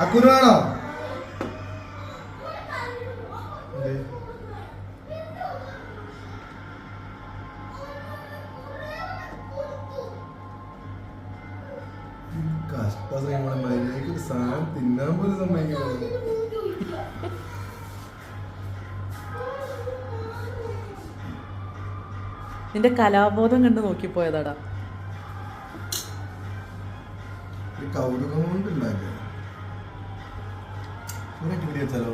അക്കുരു വേണോ? എന്ത്? കഷ്ട ശ്രീമോളെ മര്യാദയ്ക്ക് ഒരു സാധനം തിന്നാൻ പോലും സമ്മതിക്കില്ല. നിന്റെ കലാബോധം കണ്ട് നോക്കിപ്പോയതാടാ. കൗതുകം കൊണ്ട് ഉണ്ടാക്കിയ ഒരു അടിപൊളി വെച്ചാലോ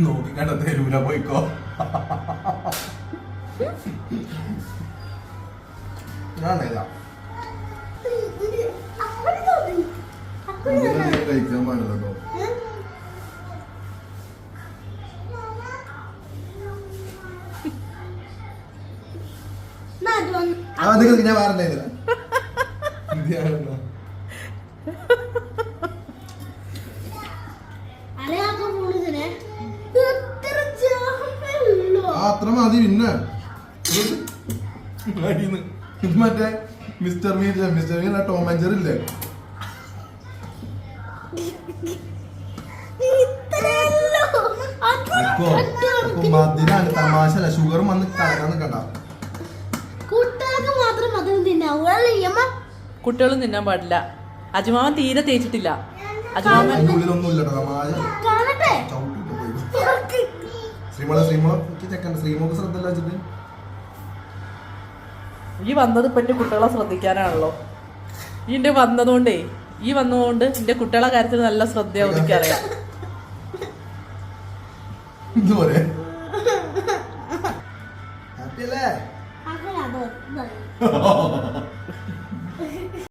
നോക്കിക്കണ്ട തരൂല പോയിക്കോ. ഞാനേതാ ഇങ്ങനെ കഴിക്കാൻ പാടില്ല ഞാൻ വേറെ അത്ര മതി പിന്നെ. മറ്റേ മിസ്റ്റർ മീൻ മിസ്റ്റർ മീൻ ടോം ആൻഡ് അപ്പൊ മധുരാണ് തമാശ അല്ല ഷുഗർ വന്ന് കളയാൻ നിക്കണ്ട. കുട്ടികളും തിന്നാൻ പാടില്ല. അജുമാവൻ തീരെ തേച്ചിട്ടില്ല. വെച്ചിട്ട്. ഈ വന്നത് ഇപ്പൊ എന്റെ കുട്ടികളെ ശ്രദ്ധിക്കാനാണല്ലോ. ഈ എന്റെ വന്നതുകൊണ്ടേ ഈ വന്നതുകൊണ്ട് എന്റെ കുട്ടികളെ കാര്യത്തിൽ നല്ല ശ്രദ്ധയാവും എനിക്കറിയാം ഇതുപോലെ ഹാപ്പി അല്ലേ 何